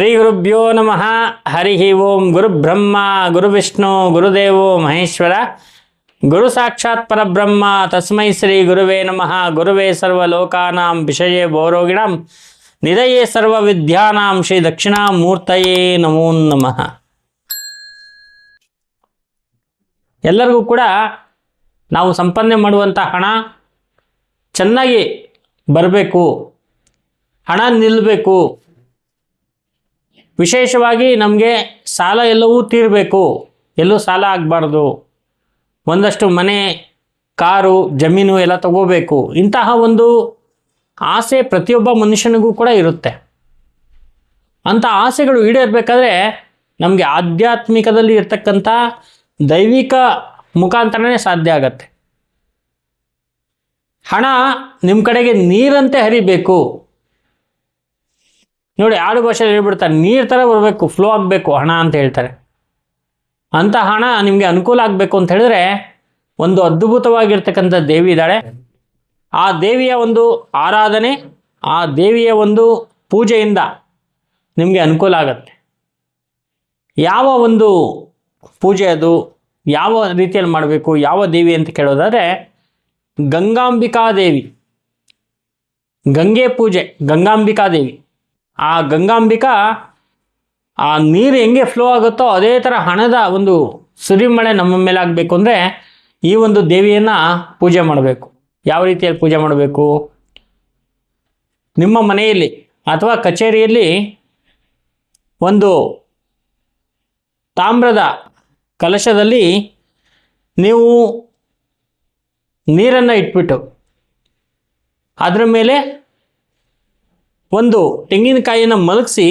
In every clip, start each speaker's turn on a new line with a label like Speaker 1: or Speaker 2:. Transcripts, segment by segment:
Speaker 1: ಶ್ರೀ ಗುರುಭ್ಯೋ ನಮಃ. ಹರಿ ಓಂ ಗುರುಬ್ರಹ್ಮ ಗುರುವಿಷ್ಣು ಗುರುದೇವೋ ಮಹೇಶ್ವರ. ಗುರು ಸಾಕ್ಷಾತ್ ಪರಬ್ರಹ್ಮ. ತಸ್ಮೈ ಶ್ರೀ ಗುರುವೇ ನಮಃ. ಗುರುವೇ ಸರ್ವಲೋಕಾನಾಂ ವಿಷಯೇ ಭೋರೋಗಿಣಂ ನಿಧಯೇ ಸರ್ವ ವಿದ್ಯಾನಾಂ ಶ್ರೀ ದಕ್ಷಿಣಾಮೂರ್ತಯೇ ನಮೋ ನಮಃ. ಎಲ್ಲರಿಗೂ ಕೂಡ ನಾವು ಸಂಪಾದನೆ ಮಾಡುವಂಥ ಹಣ ಚೆನ್ನಾಗಿ ಬರಬೇಕು. ಹಣ ನಿಲ್ಲಬೇಕು ವಿಶೇಷವಾಗಿ ನಮಗೆ ಸಾಲ ಎಲ್ಲವೂ ತೀರಬೇಕು. ಎಲ್ಲೂ ಸಾಲ ಆಗಬಾರ್ದು. ಒಂದಷ್ಟು ಮನೆ, ಕಾರು, ಜಮೀನು ಎಲ್ಲ ತಗೋಬೇಕು. ಇಂತಹ ಒಂದು ಆಸೆ ಪ್ರತಿಯೊಬ್ಬ ಮನುಷ್ಯನಿಗೂ ಕೂಡ ಇರುತ್ತೆ. ಅಂಥ ಆಸೆಗಳು ಈಡೇರಬೇಕಾದ್ರೆ ನಮಗೆ ಆಧ್ಯಾತ್ಮಿಕದಲ್ಲಿ ಇರ್ತಕ್ಕಂಥ ದೈವಿಕ ಮುಖಾಂತರನೇ ಸಾಧ್ಯ ಆಗತ್ತೆ. ಹಣ ನಿಮ್ಮ ಕಡೆಗೆ ನೀರಂತೆ ಹರಿಬೇಕು. ನೋಡಿ ಆಡು ಭಾಷೆಯಲ್ಲಿ ಹೇಳ್ಬಿಡ್ತಾರೆ, ನೀರು ಥರ ಬರಬೇಕು ಫ್ಲೋ ಆಗಬೇಕು, ಹಣ ಅಂತ ಹೇಳ್ತಾರೆ. ಅಂಥ ಹಣ ನಿಮಗೆ ಅನುಕೂಲ ಆಗಬೇಕು ಅಂತ ಹೇಳಿದ್ರೆ ಒಂದು ಅದ್ಭುತವಾಗಿರ್ತಕ್ಕಂಥ ದೇವಿ ಇದ್ದಾಳೆ. ಆ ದೇವಿಯ ಒಂದು ಆರಾಧನೆ, ಆ ದೇವಿಯ ಒಂದು ಪೂಜೆಯಿಂದ ನಿಮಗೆ ಅನುಕೂಲ ಆಗತ್ತೆ. ಯಾವ ಒಂದು ಪೂಜೆ ಅದು, ಯಾವ ರೀತಿಯಲ್ಲಿ ಮಾಡಬೇಕು, ಯಾವ ದೇವಿ ಅಂತ ಕೇಳೋದಾದರೆ, ಗಂಗಾಂಬಿಕಾ ದೇವಿ. ಗಂಗೆ ಪೂಜೆ, ಗಂಗಾಂಬಿಕಾ ದೇವಿ. ಆ ಗಂಗಾಂಬಿಕಾ ಆ ನೀರು ಹೆಂಗೆ ಫ್ಲೋ ಆಗುತ್ತೋ ಅದೇ ಥರ ಹಣದ ಒಂದು ಸುರಿಮಳೆ ನಮ್ಮ ಮೇಲೆ ಆಗಬೇಕು ಅಂದರೆ ಈ ಒಂದು ದೇವಿಯನ್ನು ಪೂಜೆ ಮಾಡಬೇಕು. ಯಾವ ರೀತಿಯಲ್ಲಿ ಪೂಜೆ ಮಾಡಬೇಕು? ನಿಮ್ಮ ಮನೆಯಲ್ಲಿ ಅಥವಾ ಕಚೇರಿಯಲ್ಲಿ ಒಂದು ತಾಮ್ರದ ಕಲಶದಲ್ಲಿ ನೀವು ನೀರನ್ನು ಇಟ್ಬಿಟ್ಟು ಅದರ ಮೇಲೆ ಒಂದು ತೆಂಗಿನಕಾಯಿಯನ್ನು ಮಲಗಿಸಿ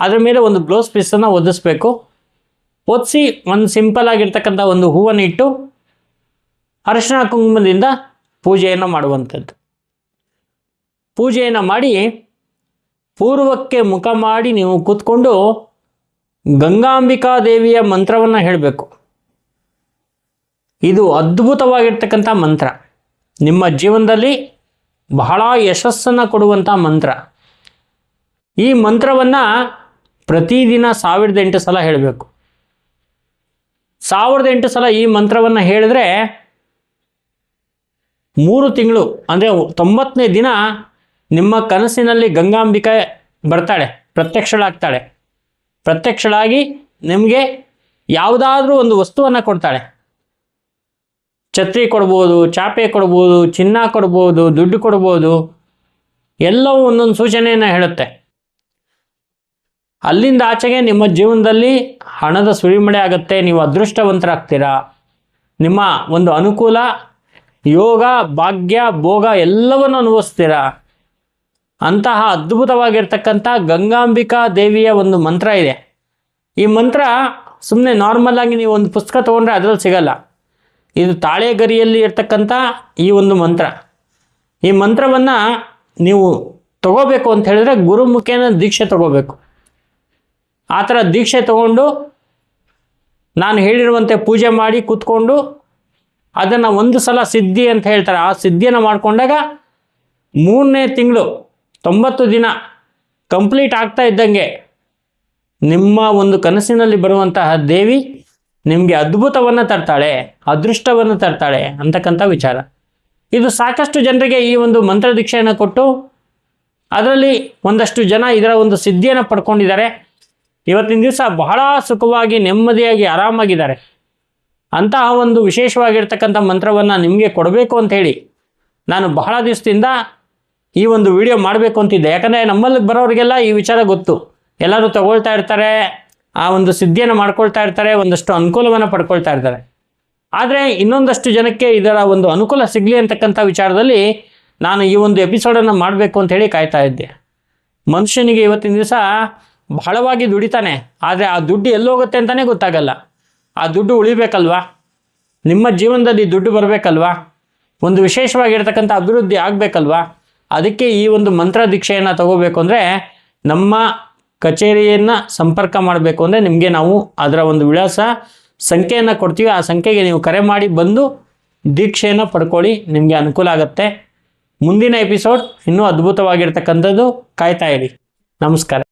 Speaker 1: ಅದರ ಮೇಲೆ ಒಂದು ಬ್ಲೌಸ್ ಪೀಸನ್ನು ಒದಿಸ್ಬೇಕು. ಒದಿಸಿ ಒಂದು ಸಿಂಪಲ್ ಆಗಿರ್ತಕ್ಕಂಥ ಒಂದು ಹೂವನ್ನು ಇಟ್ಟು ಅರಿಶಿಣ ಕುಂಕುಮದಿಂದ ಪೂಜೆಯನ್ನು ಮಾಡುವಂಥದ್ದು. ಪೂಜೆಯನ್ನು ಮಾಡಿ ಪೂರ್ವಕ್ಕೆ ಮುಖ ಮಾಡಿ ನೀವು ಕೂತ್ಕೊಂಡು ಗಂಗಾಂಬಿಕಾ ದೇವಿಯ ಮಂತ್ರವನ್ನು ಹೇಳಬೇಕು. ಇದು ಅದ್ಭುತವಾಗಿರ್ತಕ್ಕಂಥ ಮಂತ್ರ. ನಿಮ್ಮ ಜೀವನದಲ್ಲಿ ಬಹಳ ಯಶಸ್ಸನ್ನು ಕೊಡುವಂಥ ಮಂತ್ರ. ಈ ಮಂತ್ರವನ್ನು ಪ್ರತಿದಿನ ಸಾವಿರದ ಎಂಟು ಸಲ ಹೇಳಬೇಕು. ಸಾವಿರದ ಎಂಟು ಸಲ ಈ ಮಂತ್ರವನ್ನು ಹೇಳಿದ್ರೆ ಮೂರು ತಿಂಗಳು, ಅಂದರೆ ತೊಂಬತ್ತನೇ ದಿನ ನಿಮ್ಮ ಕನಸಿನಲ್ಲಿ ಗಂಗಾಂಬಿಕೆ ಬರ್ತಾಳೆ, ಪ್ರತ್ಯಕ್ಷಳಾಗ್ತಾಳೆ. ಪ್ರತ್ಯಕ್ಷಳಾಗಿ ನಿಮಗೆ ಯಾವುದಾದ್ರೂ ಒಂದು ವಸ್ತುವನ್ನು ಕೊಡ್ತಾಳೆ. ಛತ್ರಿ ಕೊಡ್ಬೋದು, ಚಾಪೆ ಕೊಡ್ಬೋದು, ಚಿನ್ನ ಕೊಡ್ಬೋದು, ದುಡ್ಡು ಕೊಡ್ಬೋದು, ಎಲ್ಲವೂ ಒಂದೊಂದು ಸೂಚನೆಯನ್ನು ಹೇಳುತ್ತೆ. ಅಲ್ಲಿಂದ ಆಚೆಗೆ ನಿಮ್ಮ ಜೀವನದಲ್ಲಿ ಹಣದ ಸುರಿಮಳೆ ಆಗುತ್ತೆ, ನೀವು ಅದೃಷ್ಟವಂತರಾಗ್ತೀರಾ? ನಿಮ್ಮ ಒಂದು ಅನುಕೂಲ, ಯೋಗ, ಭಾಗ್ಯ, ಭೋಗ ಎಲ್ಲವನ್ನು ಅನುಭವಿಸ್ತೀರಾ? ಅಂತಹ ಅದ್ಭುತವಾಗಿರ್ತಕ್ಕಂಥ ಗಂಗಾಂಬಿಕಾ ದೇವಿಯ ಒಂದು ಮಂತ್ರ ಇದೆ. ಈ ಮಂತ್ರ ಸುಮ್ಮನೆ ನಾರ್ಮಲ್ ಆಗಿ ನೀವು ಒಂದು ಪುಸ್ತಕ ತೊಗೊಂಡ್ರೆ ಅದರಲ್ಲಿ ಸಿಗಲ್ಲ. ಇದು ತಾಳೆಗರಿಯಲ್ಲಿ ಇರ್ತಕ್ಕಂಥ ಈ ಒಂದು ಮಂತ್ರ. ಈ ಮಂತ್ರವನ್ನು ನೀವು ತಗೋಬೇಕು ಅಂತ ಹೇಳಿದ್ರೆ ಗುರುಮುಖೇನ ದೀಕ್ಷೆ ತಗೋಬೇಕು. ಆ ಥರ ದೀಕ್ಷೆ ತಗೊಂಡು ನಾನು ಹೇಳಿರುವಂತೆ ಪೂಜೆ ಮಾಡಿ ಕೂತ್ಕೊಂಡು ಅದನ್ನು ಒಂದು ಸಲ ಸಿದ್ಧಿ ಅಂತ ಹೇಳ್ತಾರೆ. ಆ ಸಿದ್ಧಿಯನ್ನು ಮಾಡಿಕೊಂಡಾಗ ಮೂರನೇ ತಿಂಗಳು ತೊಂಬತ್ತು ದಿನ ಕಂಪ್ಲೀಟ್ ಆಗ್ತಾ ಇದ್ದಂಗೆ ನಿಮ್ಮ ಒಂದು ಕನಸಿನಲ್ಲಿ ಬರುವಂತಹ ದೇವಿ ನಿಮಗೆ ಅದ್ಭುತವನ್ನು ತರ್ತಾಳೆ, ಅದೃಷ್ಟವನ್ನು ತರ್ತಾಳೆ ಅಂತಕ್ಕಂಥ ವಿಚಾರ. ಇದು ಸಾಕಷ್ಟು ಜನರಿಗೆ ಈ ಒಂದು ಮಂತ್ರ ದೀಕ್ಷೆಯನ್ನು ಕೊಟ್ಟು ಅದರಲ್ಲಿ ಒಂದಷ್ಟು ಜನ ಇದರ ಒಂದು ಸಿದ್ಧಿಯನ್ನು ಪಡ್ಕೊಂಡಿದ್ದಾರೆ. ಇವತ್ತಿನ ದಿವಸ ಬಹಳ ಸುಖವಾಗಿ, ನೆಮ್ಮದಿಯಾಗಿ, ಆರಾಮಾಗಿದ್ದಾರೆ. ಅಂತಹ ಒಂದು ವಿಶೇಷವಾಗಿರ್ತಕ್ಕಂಥ ಮಂತ್ರವನ್ನು ನಿಮಗೆ ಕೊಡಬೇಕು ಅಂತ ಹೇಳಿ ನಾನು ಬಹಳ ದಿವಸದಿಂದ ಈ ಒಂದು ವಿಡಿಯೋ ಮಾಡಬೇಕು ಅಂತಿದ್ದೆ. ಯಾಕಂದರೆ ನಮ್ಮಲ್ಲಿ ಬರೋರಿಗೆಲ್ಲ ಈ ವಿಚಾರ ಗೊತ್ತು. ಎಲ್ಲರೂ ತಗೊಳ್ತಾ ಇರ್ತಾರೆ, ಆ ಒಂದು ಸಿದ್ಧಿಯನ್ನು ಮಾಡ್ಕೊಳ್ತಾ ಇರ್ತಾರೆ, ಒಂದಷ್ಟು ಅನುಕೂಲವನ್ನು ಪಡ್ಕೊಳ್ತಾ ಇರ್ತಾರೆ. ಆದರೆ ಇನ್ನೊಂದಷ್ಟು ಜನಕ್ಕೆ ಇದರ ಒಂದು ಅನುಕೂಲ ಸಿಗಲಿ ಅಂತಕ್ಕಂಥ ವಿಚಾರದಲ್ಲಿ ನಾನು ಈ ಒಂದು ಎಪಿಸೋಡನ್ನು ಮಾಡಬೇಕು ಅಂತ ಹೇಳಿ ಕಾಯ್ತಾ ಇದ್ದೆ. ಮನುಷ್ಯನಿಗೆ ಇವತ್ತಿನ ದಿವಸ ಬಹಳವಾಗಿ ದುಡಿತಾನೆ, ಆದರೆ ಆ ದುಡ್ಡು ಎಲ್ಲೋಗುತ್ತೆ ಅಂತಲೇ ಗೊತ್ತಾಗಲ್ಲ. ಆ ದುಡ್ಡು ಉಳಿಬೇಕಲ್ವಾ? ನಿಮ್ಮ ಜೀವನದಲ್ಲಿ ದುಡ್ಡು ಬರಬೇಕಲ್ವಾ? ಒಂದು ವಿಶೇಷವಾಗಿರ್ತಕ್ಕಂಥ ಅಭಿವೃದ್ಧಿ ಆಗಬೇಕಲ್ವಾ? ಅದಕ್ಕೆ ಈ ಒಂದು ಮಂತ್ರ ದೀಕ್ಷೆಯನ್ನು ತಗೋಬೇಕು ಅಂದರೆ ನಮ್ಮ ಕಚೇರಿಯನ್ನು ಸಂಪರ್ಕ ಮಾಡಬೇಕು ಅಂದರೆ ನಿಮಗೆ ನಾವು ಅದರ ಒಂದು ವಿಳಾಸ, ಸಂಖ್ಯೆಯನ್ನು ಕೊಡ್ತೀವಿ. ಆ ಸಂಖ್ಯೆಗೆ ನೀವು ಕರೆ ಮಾಡಿ ಬಂದು ದೀಕ್ಷೆಯನ್ನು ಪಡ್ಕೊಳ್ಳಿ, ನಿಮಗೆ ಅನುಕೂಲ ಆಗುತ್ತೆ. ಮುಂದಿನ ಎಪಿಸೋಡ್ ಇನ್ನೂ ಅದ್ಭುತವಾಗಿರ್ತಕ್ಕಂಥದ್ದು ಕಾಯ್ತಾ ಇರಿ. ನಮಸ್ಕಾರ.